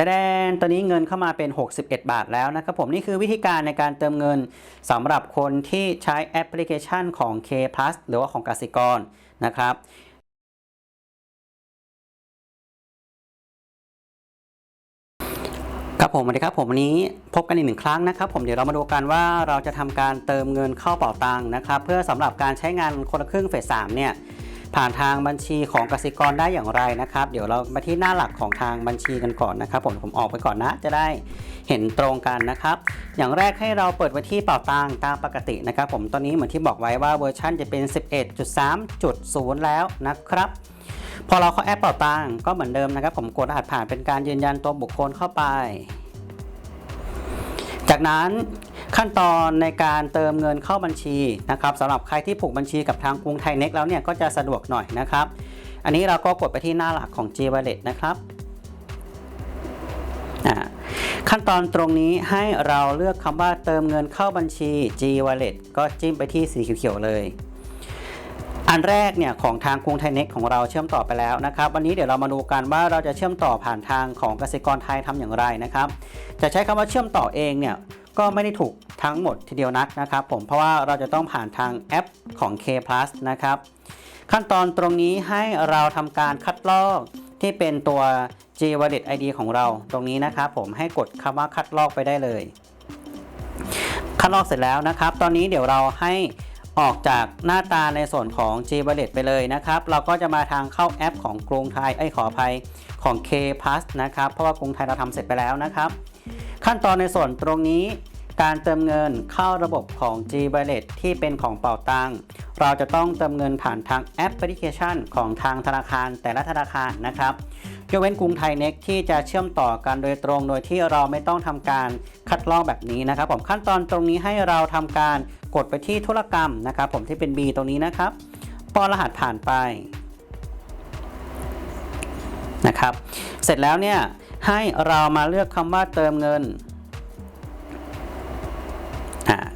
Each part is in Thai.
แต่แดนตอนนี้เงินเข้ามาเป็น 61 บาทแล้วนะครับผมนี่คือวิธีการในการเติมเงินสำหรับคนที่ใช้แอปพลิเคชันของ K Plus หรือว่าของกสิกรนะครับครับผมสวัสดีครับผมวันนี้พบกันอีกหนึ่งครั้งนะครับ ผมเดี๋ยวเรามาดูกันว่าเราจะทำการเติมเงินเข้าเป๋าตังค์นะครับ เพื่อสำหรับการใช้งานคนละครึ่งเฟสสามเนี่ย ผ่านทางบัญชีของกสิกรได้อย่างไรนะครับ เดี๋ยวเรามาที่หน้าหลักของทางบัญชีกันก่อนนะครับ ผมผมออกไปก่อนนะจะได้เห็นตรงกันนะครับ อย่างแรกให้เราเปิดไว้ที่เป๋าตังตามปกตินะครับ ผมตอนนี้เหมือนที่บอกไว้ว่าเวอร์ชันจะเป็น 11.3.0 แล้วนะครับพอเราเข้าแอปเป่าตังก็เหมือนเดิมนะครับ ผมกดรหัสผ่านเป็นการยืนยันตัวบุคคลเข้าไป จากนั้น ขั้นตอนในการเติมเงินเข้าบัญชีนะครับสำหรับใครที่ผูกบัญชีกับทางกรุงไทยเน็กแล้วเนี่ยก็จะสะดวกหน่อยนะครับ อันนี้เราก็กดไปที่หน้าหลักของ G Wallet นะครับอ่าขั้นตอนตรงนี้ให้เราเลือกคำว่าเติมเงินเข้าบัญชี G Wallet ก็จิ้มไปที่สีเขียวๆเลย อันแรกเนี่ยของทางกรุงไทยเน็กของเราเชื่อมต่อไปแล้วนะครับ วันนี้เดี๋ยวเรามาดูกันว่าเราจะเชื่อมต่อผ่านทางของเกสิกรไทยทำอย่างไรนะครับ จะใช้คำว่าเชื่อมต่อเองเนี่ยก็ไม่ได้ถูกทั้งหมดทีเดียวนักนะครับ ผมเพราะว่าเราจะต้องผ่านทางแอปของ K Plus นะครับ ขั้นตอนตรงนี้ให้เราทำการคัดลอกที่เป็นตัว G Wallet ID ของเราตรงนี้นะครับ ผมให้กดคำว่าคัดลอกไปได้เลย คัดลอกเสร็จแล้วนะครับ ตอนนี้เดี๋ยวเราให้ ออกจากหน้าตาในส่วนของ G Wallet ไปเลยนะครับ เราก็จะมาทางเข้าแอปของกรุงไทยไอ้ขออภัยของ K Plus นะครับ เพราะว่ากรุงไทยเราทำเสร็จไปแล้วนะครับ ขั้นตอนในส่วนตรงนี้การเติมเงินเข้าระบบของ G Wallet ที่เป็นของเป่าตังเราจะต้องเติมเงินผ่านทางแอปพลิเคชันของทางธนาคารแต่ละธนาคารนะครับยกเว้นกรุงไทยเน็กที่จะเชื่อมต่อกันโดยตรงโดยที่เราไม่ต้องทำการคัดลอกแบบนี้นะครับ ผมขั้นตอนตรงนี้ให้เราทำการ กดไปที่ธุรกรรมนะครับ ผมที่เป็น B ตรงนี้นะครับป้อนรหัสผ่านไปนะครับ เสร็จแล้วเนี่ยให้เรามาเลือกคำว่าเติมเงิน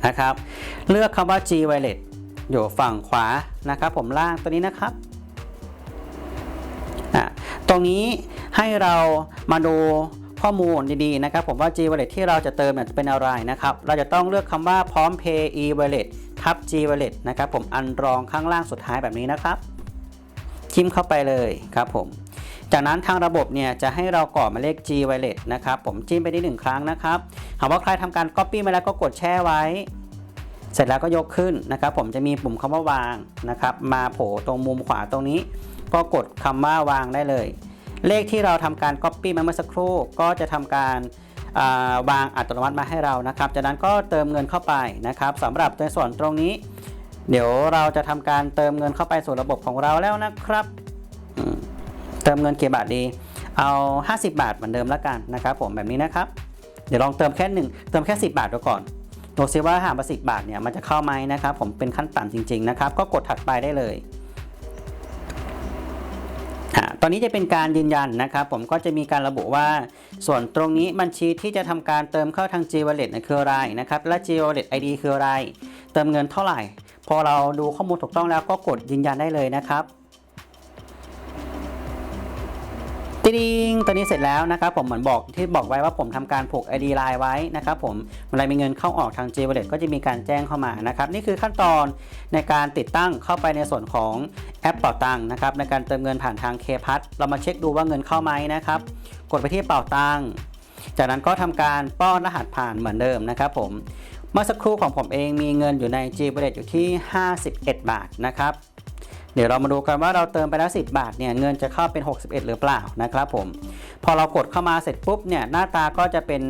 นะครับ เลือกคำว่า G Wallet อยู่ฝั่งขวานะครับ ผมล่างตัวนี้นะครับอ่าตรงนี้ให้เรามาดู ข้อมูลดีๆนะครับผมว่า G Wallet ที่เราจะเติมเนี่ยจะเป็นอะไรนะครับ เราจะต้องเลือกคำว่าพร้อม Pay e Wallet ทับ G Wallet นะครับผมอันรองข้างล่างสุดท้ายแบบนี้นะครับจิ้มเข้าไปเลยครับผม จากนั้นทางระบบเนี่ยจะให้เรากรอกหมายเลข G Wallet นะครับผมจิ้มไปได้หนึ่งครั้งนะครับ หากว่าใครทำการ Copy มาแล้วก็กดแช่ไว้ เสร็จแล้วก็ยกขึ้นนะครับ ผมจะมีปุ่มคำว่าวางนะครับ มาโผล่ตรงมุมขวาตรงนี้ ก็กดคำว่าวางได้เลย เลขที่เราทำการ Copy มาเมื่อสักครู่ก็จะทำการวางอัตโนมัติมาให้เรานะครับ จากนั้นก็เติมเงินเข้าไปนะครับสำหรับในส่วนตรงนี้ เดี๋ยวเราจะทำการเติมเงินเข้าไปสู่ระบบของเราแล้วนะครับ เติมเงินกี่บาทดี เอา 50 บาทเหมือนเดิมแล้วกันนะครับผมแบบนี้นะครับ เดี๋ยวลองเติมแค่หนึ่งเติมแค่ 10 บาทดูก่อนดูซิว่าหามาสิบาทเนี่ยมันจะเข้าไหมนะครับ ผมเป็นขั้นต่ำจริง ๆ นะครับ ก็กดถัดไปได้เลย ตอนนี้จะเป็นการยืนยันนะครับผมก็จะมีการระบุว่า ส่วนตรงนี้บัญชีที่จะทำการเติมเข้าทาง G Wallet คืออะไรนะครับและ G Wallet ID คืออะไร เติมเงินเท่าไหร่ พอเราดูข้อมูลถูกต้องแล้วก็กดยืนยันได้เลยนะครับ ติดิงตอนนี้เสร็จแล้วนะครับผมเหมือนบอกที่บอกไว้ว่าผมทำการผูก ID ไลน์ไว้นะครับผมเวลามีเงินเข้าออกทาง G Wallet ก็จะมีการแจ้งเข้ามานะครับนี่คือขั้นตอนในการติดตั้งเข้าไปในส่วนของแอปเป่าตังนะครับในการเติมเงินผ่านทาง K พัทเรามาเช็คดูว่าเงินเข้าไหมนะครับกดไปที่เป่าตังจากนั้นก็ทำการป้อนรหัสผ่านเหมือนเดิมนะครับผมเมื่อสักครู่ของผมเองมีเงินอยู่ใน G Wallet อยู่ที่ 51 บาทนะครับ เดี๋ยวเรามาดูกันว่าเราเติมไปแล้ว 10 บาทเนี่ยเงินจะเข้าเป็น 61 หรือเปล่านะครับผม พอเรากดเข้ามาเสร็จปุ๊บเนี่ยหน้าตาก็จะเป็น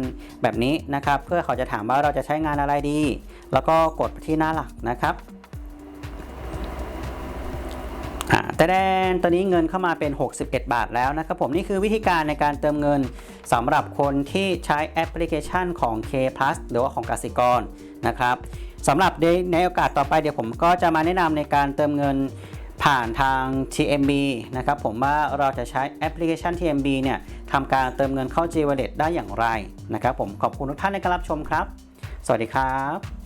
แบบนี้นะครับ เพื่อเขาจะถามว่าเราจะใช้งานอะไรดี แล้วก็กดที่หน้าหลักนะครับแต่แดนตอนนี้เงินเข้ามาเป็น 61 บาทแล้วนะครับผมนี่คือวิธีการในการเติมเงินสำหรับคนที่ใช้แอปพลิเคชันของ K Plus หรือว่าของกสิกรนะครับสำหรับในโอกาสต่อไปเดี๋ยวผมก็จะมาแนะนำในการเติมเงิน ผ่านทาง TMB นะครับผมว่าเราจะใช้แอปพลิเคชัน TMB เนี่ยทำการเติมเงินเข้า G Wallet ได้อย่างไรนะครับผมขอบคุณทุกท่านในการรับชมครับ สวัสดีครับ